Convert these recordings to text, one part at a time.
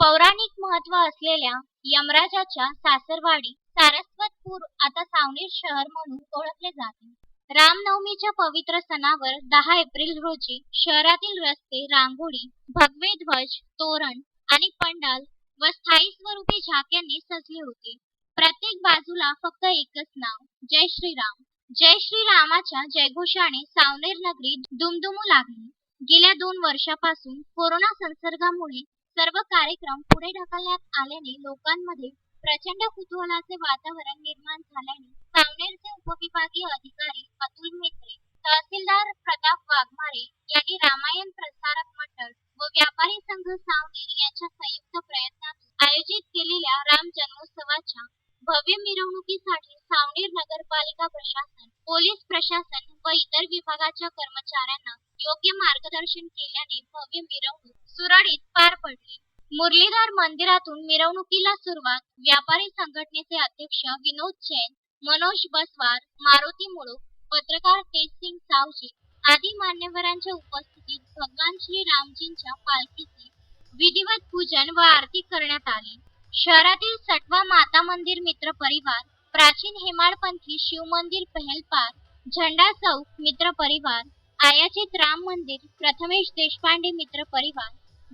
पौराणिक महत्त्व असलेल्या यमराजाच्या सासरवाडी सारस्वतपूर आता सावनेर शहर म्हणून ओळखले जाते. रामनवमीच्या पवित्र सणावर दहा एप्रिल रोजी शहरातील रस्ते रांगोळी भगवे ध्वज तोरण आणि पंडाल व स्थायी स्वरूपी झाक्यांनी सजले होते. प्रत्येक बाजूला फक्त एकच नाव जय श्रीराम. जय श्रीरामाच्या जयघोषाने सावनेर नगरी दुमदुमू लागली. गेल्या दोन वर्षापासून कोरोना संसर्गामुळे सर्व कार्यक्रम पुढे ढकलण्यात आल्याने लोकांमध्ये प्रचंड कुतूहलाचे वातावरण निर्माण झाल्याने सावनेरचे उपविभागीय अधिकारी अतुल मेत्रे तहसीलदार प्रताप वाघमारे यांनी रामायण प्रसारक मंडळ व व्यापारी संघ सावनेर यांच्या संयुक्त प्रयत्नातून आयोजित केलेल्या राम जन्मोत्सवाच्या भव्य मिरवणुकीसाठी सावनेर नगरपालिका प्रशासन पोलीस प्रशासन व इतर विभागाच्या कर्मचाऱ्यांना योग्य मार्गदर्शन केल्याने भव्य मिरवणूक सुरळीत पार पडली. मुरलीधर मंदिरातून मिरवणुकीला सुरुवात व्यापारी संघटनेचे अध्यक्ष विनोद जैन मनोज बसवार मारुती मुळूक पत्रकार तेजसिंग सावजी आदी मान्यवरांच्या उपस्थितीत भगवान श्री रामजींच्या पालखीचे विधिवत पूजन व आरती करण्यात आली. शहरातील सटवा माता मंदिर मित्र परिवार प्राचीन हेमाडपंथी शिव मंदिर पहेलपार झंडा चौक मित्र परिवार आयाचित राम मंदिर प्रथमेश देशपांडे मित्र परिवार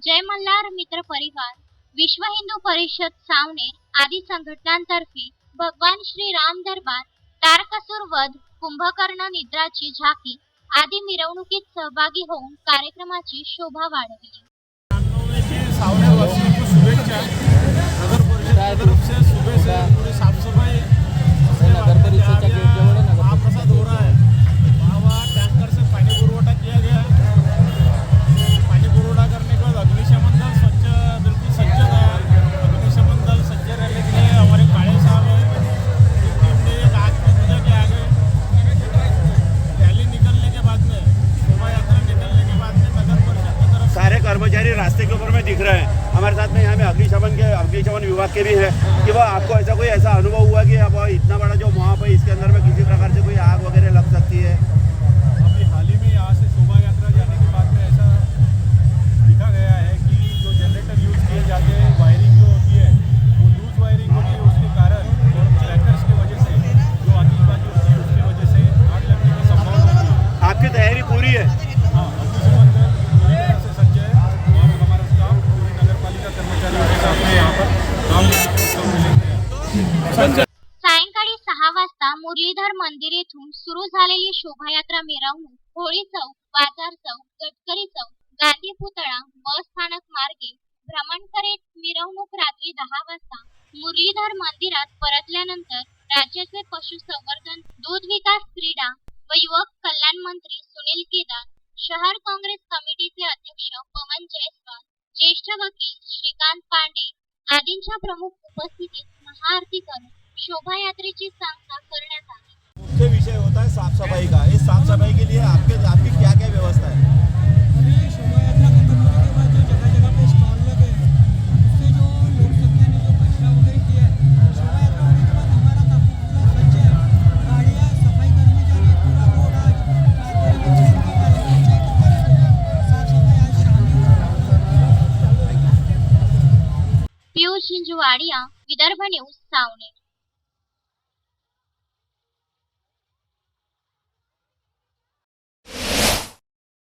जय मल्हार मित्र परिवार विश्व हिंदू परिषद सावनेर आदी संघटनांतर्फे भगवान श्री राम दरबार तारकसूर वध कुंभकर्ण निद्राची झाकी आदी मिरवणुकीत सहभागी होऊन कार्यक्रमाची शोभा वाढवली. शुभेच्छा. नगर परिषद की तरफ सारे रास्ते के ऊपर में दिख रहे हैं। हमारे साथ में यहाँ में अग्निशमन के अग्निशमन विभाग के भी है कि वह आपको ऐसा कोई ऐसा अनुभव हुआ कि आप इतना बड़ा मुरलीधर मंदिर येथून सुरू झालेली शोभायात्रा मिरवणूक होळी चौक बाजार चौक गडकरी चौक गांधी पुतळा बस स्थानक मार्गे भ्रमण करीत मिरवणूक रात्री दहा वाजता मुरलीधर मंदिरात परतल्यानंतर राज्याचे पशुसंवर्धन दूध विकास क्रीडा व युवक कल्याण मंत्री सुनील केदार शहर काँग्रेस कमिटीचे अध्यक्ष पवन जयस्वाल ज्येष्ठ वकील श्रीकांत पांडे आदींच्या प्रमुख उपस्थितीत महाआरती करून शोभायात्रेची सांगता करण्यात विषय होता है साफ़ सफ़ाई का। इस साफ़ सफ़ाई के लिए आपके आपकी क्या क्या व्यवस्था है अभी शोभा यात्रा खत्म होने